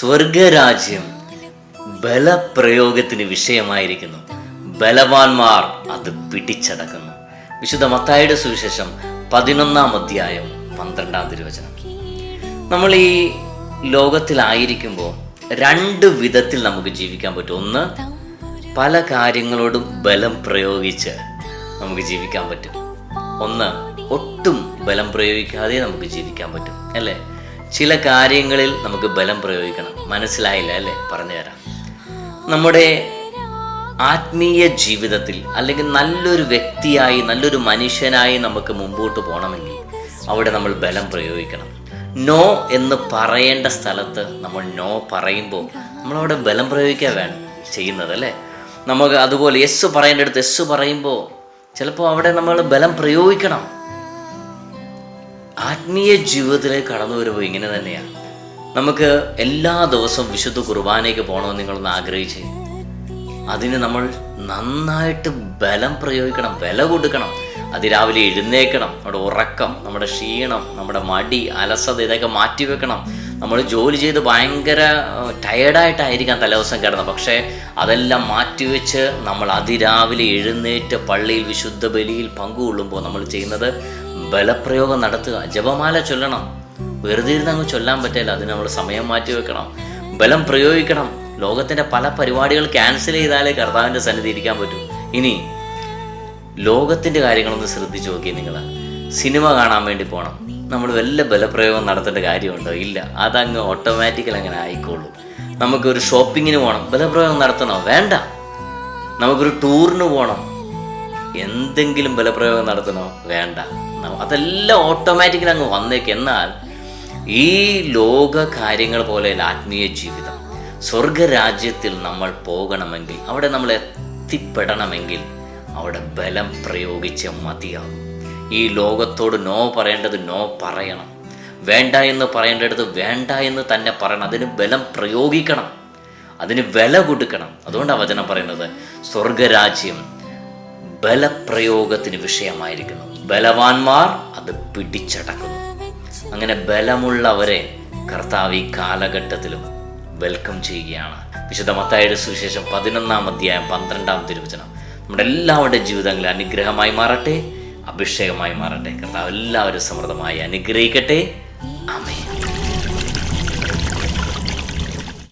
സ്വർഗരാജ്യം ബലപ്രയോഗത്തിന് വിഷയമായിരിക്കുന്നു. ബലവാന്മാർ അത് പിടിച്ചടക്കുന്നു. വിശുദ്ധ മത്തായുടെ സുവിശേഷം പതിനൊന്നാം അധ്യായം പന്ത്രണ്ടാം തിരുവചനം. നമ്മൾ ഈ ലോകത്തിലായിരിക്കുമ്പോൾ രണ്ട് വിധത്തിൽ നമുക്ക് ജീവിക്കാൻ പറ്റും. ഒന്ന് പല കാര്യങ്ങളോടും ബലം പ്രയോഗിച്ച് നമുക്ക് ജീവിക്കാൻ പറ്റും. ഒന്ന് ഒട്ടും ബലം പ്രയോഗിക്കാതെ നമുക്ക് ജീവിക്കാൻ പറ്റും. അല്ലേ? ചില കാര്യങ്ങളിൽ നമുക്ക് ബലം പ്രയോഗിക്കണം. മനസ്സിലായില്ല അല്ലേ? പറഞ്ഞു തരാം. നമ്മുടെ ആത്മീയ ജീവിതത്തിൽ അല്ലെങ്കിൽ നല്ലൊരു വ്യക്തിയായി നല്ലൊരു മനുഷ്യനായി നമുക്ക് മുമ്പോട്ട് പോകണമെങ്കിൽ അവിടെ നമ്മൾ ബലം പ്രയോഗിക്കണം. നോ എന്ന് പറയേണ്ട സ്ഥലത്ത് നമ്മൾ നോ പറയുമ്പോൾ നമ്മളവിടെ ബലം പ്രയോഗിക്കാൻ വേണം ചെയ്യുന്നത് അല്ലേ? നമുക്ക് അതുപോലെ യെസ് പറയേണ്ടടുത്ത് യെസ് പറയുമ്പോൾ ചിലപ്പോൾ അവിടെ നമ്മൾ ബലം പ്രയോഗിക്കണം. ആത്മീയ ജീവിതത്തിലേക്ക് കടന്നു വരുമ്പോൾ ഇങ്ങനെ തന്നെയാണ് നമുക്ക് എല്ലാ ദിവസവും വിശുദ്ധ കുർബാനയ്ക്ക് പോകണമെന്ന് നിങ്ങളൊന്ന് ആഗ്രഹിച്ച്. അതിന് നമ്മൾ നന്നായിട്ട് ബലം പ്രയോഗിക്കണം വില കൊടുക്കണം. അതിരാവിലെ എഴുന്നേക്കണം നമ്മുടെ ഉറക്കം നമ്മുടെ ക്ഷീണം നമ്മുടെ മടി അലസത ഇതൊക്കെ മാറ്റിവെക്കണം നമ്മൾ ജോലി ചെയ്ത് ഭയങ്കര ടയേർഡായിട്ടായിരിക്കാം തലേദിവസം കിടന്നത് പക്ഷേ അതെല്ലാം മാറ്റിവെച്ച് നമ്മൾ അതിരാവിലെ എഴുന്നേറ്റ് പള്ളിയിൽ വിശുദ്ധ ബലിയിൽ പങ്കുകൊള്ളുമ്പോൾ നമ്മൾ ചെയ്യുന്നത് ബലപ്രയോഗം നടത്തുക. ജപമാല ചൊല്ലണം. വെറുതെ ഇരുന്ന് അങ്ങ് ചൊല്ലാൻ പറ്റില്ല. അതിന് നമ്മൾ സമയം മാറ്റി വെക്കണം. ബലം പ്രയോഗിക്കണം. ലോകത്തിന്റെ പല പരിപാടികൾ ക്യാൻസൽ ചെയ്താലേ കർത്താവിന്റെ സന്നിധി ഇരിക്കാൻ പറ്റൂ. ഇനി ലോകത്തിന്റെ കാര്യങ്ങളൊന്ന് ശ്രദ്ധിച്ച് നോക്കി നിങ്ങൾ. സിനിമ കാണാൻ വേണ്ടി പോകണം നമ്മൾ വല്ല ബലപ്രയോഗം നടത്തേണ്ട കാര്യമുണ്ടോ? ഇല്ല. അതങ്ങ് ഓട്ടോമാറ്റിക്കൽ അങ്ങനെ ആയിക്കോളൂ. നമുക്കൊരു ഷോപ്പിങ്ങിന് പോകണം ബലപ്രയോഗം നടത്തണോ? വേണ്ട. നമുക്കൊരു ടൂറിന് പോകണം എന്തെങ്കിലും ബലപ്രയോഗം നടത്തണോ? വേണ്ട. അതെല്ലാം ഓട്ടോമാറ്റിക്കലി അങ്ങ് വന്നേക്ക്. എന്നാൽ ഈ ലോക കാര്യങ്ങൾ പോലെയല്ല ആത്മീയ ജീവിതം. സ്വർഗരാജ്യത്തിൽ നമ്മൾ പോകണമെങ്കിൽ അവിടെ നമ്മൾ എത്തിപ്പെടണമെങ്കിൽ അവിടെ ബലം പ്രയോഗിച്ച് മതിയാവും. ഈ ലോകത്തോട് നോ പറയേണ്ടത് നോ പറയണം. വേണ്ട എന്ന് പറയേണ്ടടുത്ത് വേണ്ട എന്ന് തന്നെ പറയണം. അതിന് ബലം പ്രയോഗിക്കണം. അതിന് വില കൊടുക്കണം. അതുകൊണ്ടാണ് വചനം പറയുന്നത്. സ്വർഗരാജ്യം ബലപ്രയോഗത്തിന് വിഷയമായിരിക്കുന്നു. ബലവാന്മാർ അത് പിടിച്ചടക്കുന്നു. അങ്ങനെ ബലമുള്ളവരെ കർത്താവ് ഈ കാലഘട്ടത്തിലും വെൽക്കം ചെയ്യുകയാണ്. വിശുദ്ധ മത്തായുടെ സുവിശേഷം പതിനൊന്നാം അധ്യായം പന്ത്രണ്ടാം തിരുവചനം. നമ്മുടെ എല്ലാവരുടെ ജീവിതങ്ങളിൽ അനുഗ്രഹമായി മാറട്ടെ അഭിഷേകമായി മാറട്ടെ. കർത്താവ് എല്ലാവരും സമൃദ്ധമായി അനുഗ്രഹിക്കട്ടെ.